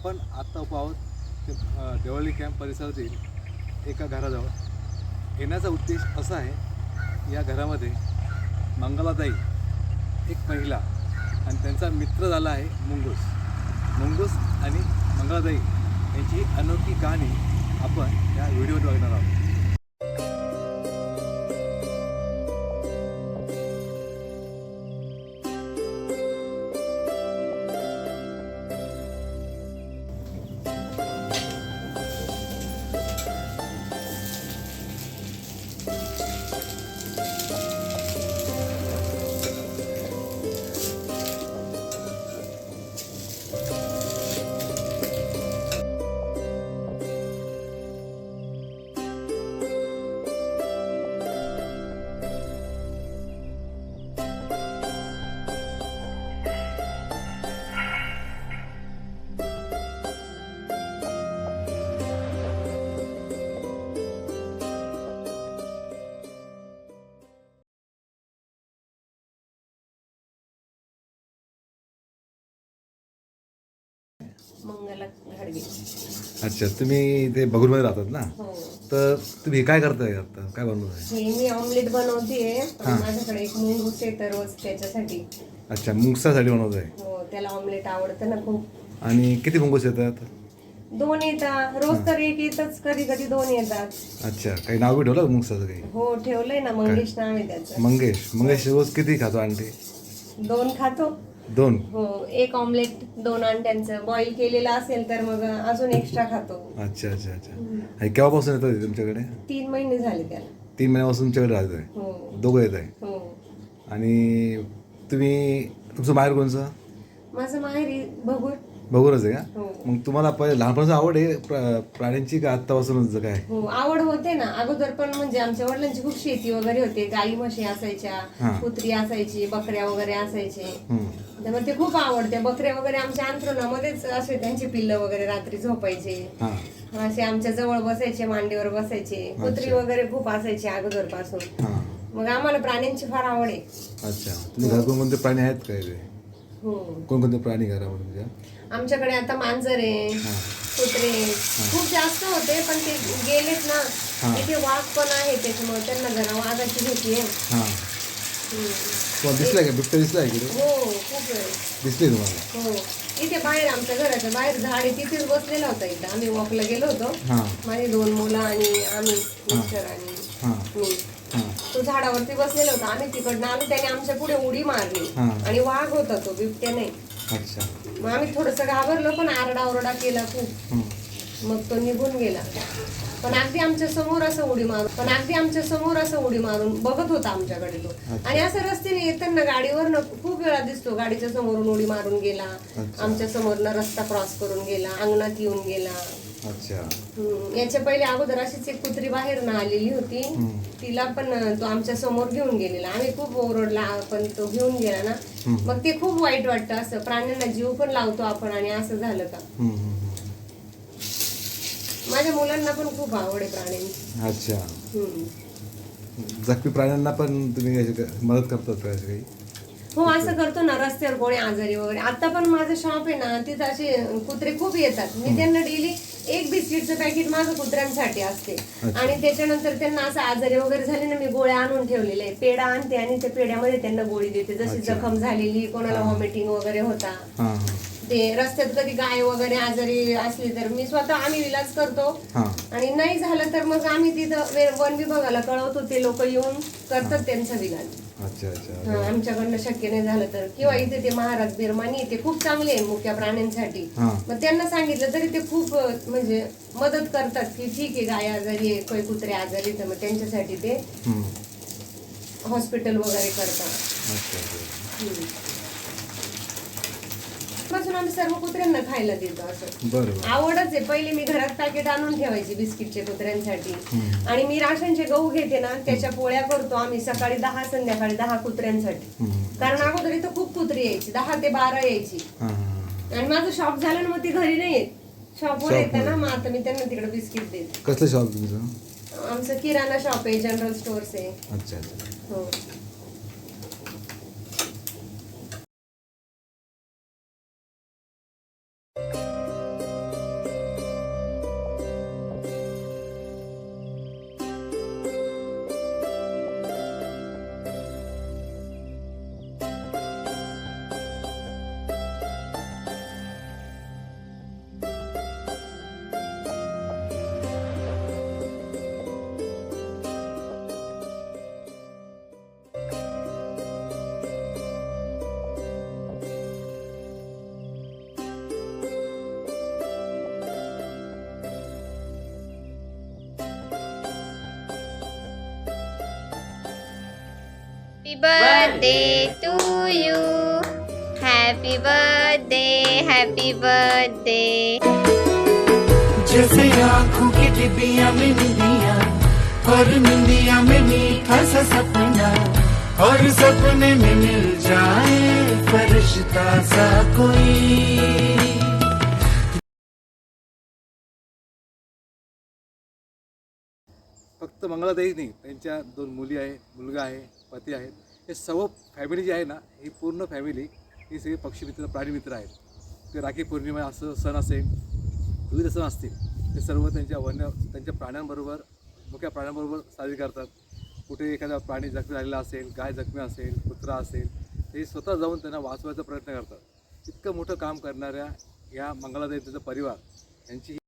आपण आत्ता उभा आहोत ते देवळी कॅम्प परिसरातील एका घराजवळ. येण्याचा उद्देश असा आहे या घरामध्ये मंगलाताई एक महिला आणि त्यांचा मित्र झाला आहे मुंगूस. मुंगूस आणि मंगलाताई यांची अनोखी कहाणी आपण या व्हिडिओत बघणार आहोत. मंगला घाडगे. अच्छा तुम्ही ते बघूरमध्ये राहतात ना? हो. तर तुम्ही काय करताय आता? काय बनवत आहे हे मी ऑमलेट बनवते हा. माझ्याकडे एक मुंगूस येतं रोज त्याच्यासाठी. अच्छा मुंगसासाठी बनवत आहे हो त्याला ऑमलेट आवडतं ना खूप. आणि किती मुंगूस येतात? दोन येतात. रोज तर एक येतच कधी कधी दोन येतात. अच्छा काही नाव बी ठेवलं का मुंगसाचं काही? हो ठेवलंय ना मंगेश नाव आहे त्याचं. मंगेश. मंगेश रोज किती खातो अंडे दोन खातो. दोन. हो एक ऑमलेट दोन अंड्यांचं बॉईल केलेलं असेल तर मग अजून एक्स्ट्रा खातो. अच्छा अच्छा अच्छा. आणि केव्हापासून येतं ते तुमच्याकडे? तीन महिने झाले त्याला. तीन महिन्यापासून तुमच्याकडे राहत आहे? हो. दोघं येत आहे? हो. आणि तुम्ही तुमचं माहेर कोणचं? माझं माहेरी भगूर बघूनच आहे का? हो. मग तुम्हाला पहिले लहानपणाची आवड आहे प्रा- प्राण्यांची का आत्तापासूनच काय? हो आवड होते ना. अगोदर पण म्हणजे आमच्या वडिलांची खूप शेती वगैरे होते. गाई म्हशी हा. असायच्या कुत्री असायची बकऱ्या वगैरे असायचे. हम्म. त्यामुळे ते खूप आवडते. बकऱ्या वगैरे आमच्या अंथरुणामध्येच असे त्यांची पिल्लं वगैरे रात्री झोपायचे. हां. असे आमच्या जवळ बसायचे मांडीवर बसायचे. कुत्री वगैरे खूप असायची अगोदरपासून हां. मग आम्हाला प्राण्यांची फार आवड आहे. अच्छा. तुम्ही प्राणी आहेत काय ते कोणकोणते प्राणी घरामध्ये तुमच्या आमच्याकडे आता मांजर आहे हां. कुत्रे खूप जास्त होते पण ते गेलेत ना हा. इथे वाघ पण आहे त्याच्यामुळे त्यांना जरा वाघाची भीती आहे. हां. हम्म. तुम्हाला दिसलाय का? बिबट्या दिसलाय इकडे? हो खूप दिसली तुम्हाला? हो. इथे बाहेर आमच्या घराच्या बाहेर झाड आहे तिथेच बसलेला होता इथं. आम्ही वॉकला गेलो होतो. हां. माझी दोन मुलं आणि आम्ही मिस्टर आणि हां. मी. हां झाडावरती बसलेला होता. आम्ही तिकडनं आलो त्याने आमच्या पुढे उडी मारली. हा. आणि वाघ होता तो बिबट्या नाही अच्छा. मग आम्ही थोडस घाबरलो पण आरडा ओरडा केला खूप. मग तो निघून गेला. पण अगदी आमच्यासमोर असं उडी मारून पण अगदी आमच्यासमोर असं उडी मारून बघत होता आमच्याकडे तो. अच्छा. आणि असं रस्त्याने येताना गाडीवर खूप वेळा दिसतो. गाडीच्या समोरून उडी मारून गेला. अच्छा. आमच्या समोरनं रस्ता क्रॉस करून गेला. अंगणात येऊन गेला. अच्छा. हम्म, याच्या पहिले अगोदर अशीच एक कुत्री बाहेर ना आलेली होती. तिला पण अं, तो आमच्यासमोर घेऊन गेलेला. आम्ही खूप ओरडला पण तो घेऊन गेला ना. मग ते खूप वाईट वाटतं असं. प्राण्यांना जीव पण लावतो आपण आणि असं झालं का? हम्म, हम्म, माझ्या मुलांना पण खूप आवड आहे प्राण्यांची. अच्छा. हम्म. जखमी प्राण्यांना पण तुम्ही अशी का- मदत करतात का अशी काही? हो असं करतो ना रस्त्यावर कोणी आजारी वगैरे. आता पण माझं शॉप आहे ना तिथं असे कुत्रे खूप येतात. मी त्यांना डेली एक बिस्किटचं पॅकेट माझं कुत्र्यांसाठी असते. आणि त्याच्यानंतर त्यांना असं आजारी वगैरे झाले ना मी गोळ्या आणून ठेवलेले आहे पेढा आणते आणि त्या पेढ्यामध्ये त्यांना गोळी देते. जशी. जखम झालेली कोणाला व्हॉमिटिंग वगैरे होता. ते रस्त्यात कधी गाय वगैरे आजारी असली तर मी स्वतः आम्ही इलाज करतो. हां. आणि नाही झालं तर मग आम्ही तिथं वे- वन विभागाला कळवतो ते लोक येऊन करतात त्यांचा इलाज अच्छा अच्छा. हा, आमच्याकडनं शक्य नाही झालं तर. किंवा इथे ते महाराज बिरमानी ते खूप चांगले आहे मुक्या प्राण्यांसाठी. हां. मग त्यांना सांगितलं तरी ते खूप अं, म्हणजे मदत करतात की ठीक आहे गाय आजारी आहे काही कुत्रे आजारी तर मग त्यांच्यासाठी ते हम्म. हॉस्पिटल वगैरे करतात. अच्छा अच्छा. हम्म. पासून आम्ही सर्व कुत्र्यांना खायला देतो असं. आवडच आहे. पहिले मी घरात पॅकेट आणून ठेवायची बिस्किटचे कुत्र्यांसाठी. आणि मी राशनचे गहू घेते ना त्याच्या पोळ्या करतो आम्ही सकाळी दहा संध्याकाळी दहा कुत्र्यांसाठी. कारण अगोदर इथं खूप कुत्री यायची. दहा ते बारा यायची. आणि माझं शॉप झालं ना मग ती घरी नाही येत. शॉपवर येतं ना. मग आता मी त्यांना तिकडे बिस्किट देते. कसलं शॉप तुमचं? आमचं किराणा शॉप आहे जनरल स्टोअर्स आहे. अच्छा. हो. Birthday to you. Happy birthday, happy birthday. जैसे आँखों की डिबिया में निंदिया और निंदिया में मीठा सा सपना और सपने में मिल जाए फरिश्ता सा कोई फक्त मंगळाताईच नाही त्यांच्या दोन मुली आहे मुलगा आहे पती आहेत हे सर्व फॅमिली जी आहे ना ही पूर्ण फॅमिली ही सगळी पक्षीमित्र प्राणीमित्र आहेत. ते राखी पौर्णिमा असं सण असेल विविध सण असतील ते सर्व त्यांच्या वन्य त्यांच्या प्राण्यांबरोबर मुख्या प्राण्यांबरोबर साजरी करतात. कुठे एखादा प्राणी जखमी झालेला असेल गाय जखमी असेल कुत्रा असेल ते स्वतः जाऊन त्यांना वाचवायचा प्रयत्न करतात. इतकं मोठं काम करणाऱ्या या मंगलादेवीचा त्यांचा परिवार यांची